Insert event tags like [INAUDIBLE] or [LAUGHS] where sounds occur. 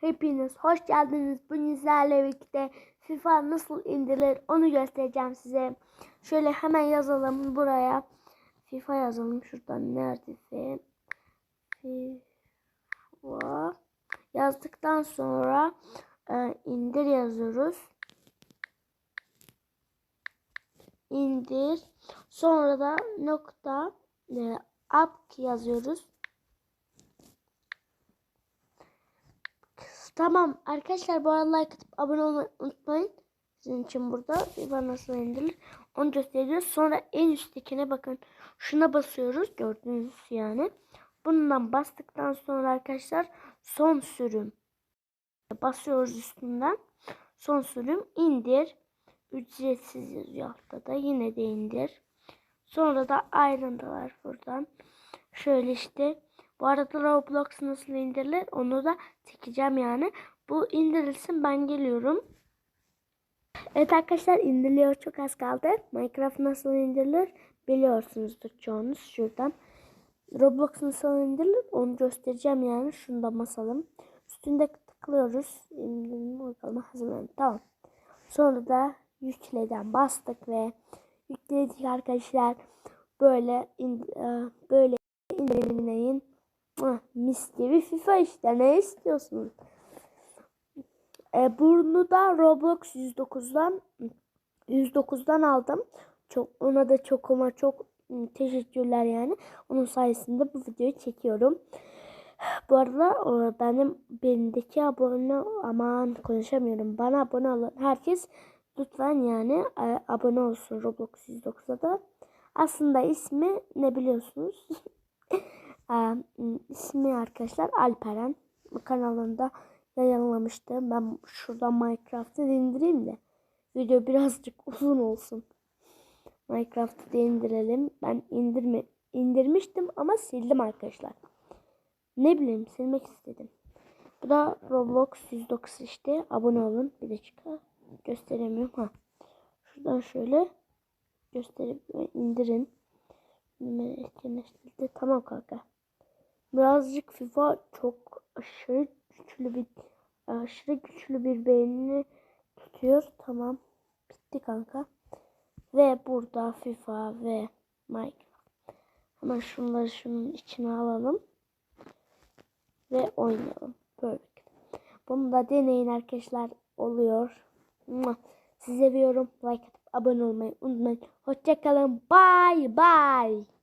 Hepiniz hoş geldiniz. Bugün sizlerle birlikte FIFA nasıl indirilir onu göstereceğim size. Şöyle hemen yazalım buraya. FIFA yazalım şuradan nerede FIFA yazdıktan sonra e, indir yazıyoruz. İndir. Sonra da nokta e, app yazıyoruz. Tamam arkadaşlar bu arada like atıp abone olmayı unutmayın. Sizin için burada FIFA nasıl indirilir onu gösteriyoruz. Sonra en üsttekine bakın. Şuna basıyoruz gördüğünüz yani. Bundan bastıktan sonra arkadaşlar son sürüm. Basıyoruz üstünden. Son sürüm indir. Ücretsiz yazıyor altta da yine de indir. Sonra da ayrıntılar buradan. Şöyle işte bu arada Roblox nasıl indirilir onu da çekeceğim yani. Bu indirilsin ben geliyorum. Evet arkadaşlar indiriliyor çok az kaldı. Minecraft nasıl indirilir biliyorsunuzdur çoğunuz şuradan. Roblox nasıl indirilir onu göstereceğim yani. Şunu da basalım. Üstünde tıklıyoruz. İndirim bakalım hazırlanın. Tamam. Sonra da yükleden bastık ve yükledik arkadaşlar. Böyle in, böyle indirimleyin. Ah, mis gibi FIFA işte ne istiyorsunuz? E, bunu da Roblox 109'dan 109'dan aldım. Çok ona da çok ama çok teşekkürler yani. Onun sayesinde bu videoyu çekiyorum. Bu arada benim benimdeki abone aman konuşamıyorum. Bana abone olan herkes lütfen yani e, abone olsun Roblox 109'a da. Aslında ismi ne biliyorsunuz? [LAUGHS] e, ismi arkadaşlar Alperen. Kanalında yayınlamıştım. Ben şuradan Minecraft'ı indireyim de video birazcık [LAUGHS] uzun olsun. Minecraft'ı indirelim. Ben indirme indirmiştim ama sildim arkadaşlar. Ne bileyim silmek istedim. Bu da Roblox 109 işte. Abone olun. Bir dakika. Gösteremiyorum. Ha. Şuradan şöyle gösterip indirin. Tamam kanka. Birazcık FIFA çok aşırı güçlü bir aşırı güçlü bir beynini tutuyor. Tamam. Bitti kanka. Ve burada FIFA ve Minecraft. Hemen şunları şunun içine alalım. Ve oynayalım. Böyle. Bunu da deneyin arkadaşlar. Oluyor. Sizi seviyorum. Like atıp abone olmayı unutmayın. Hoşçakalın. Bye bye.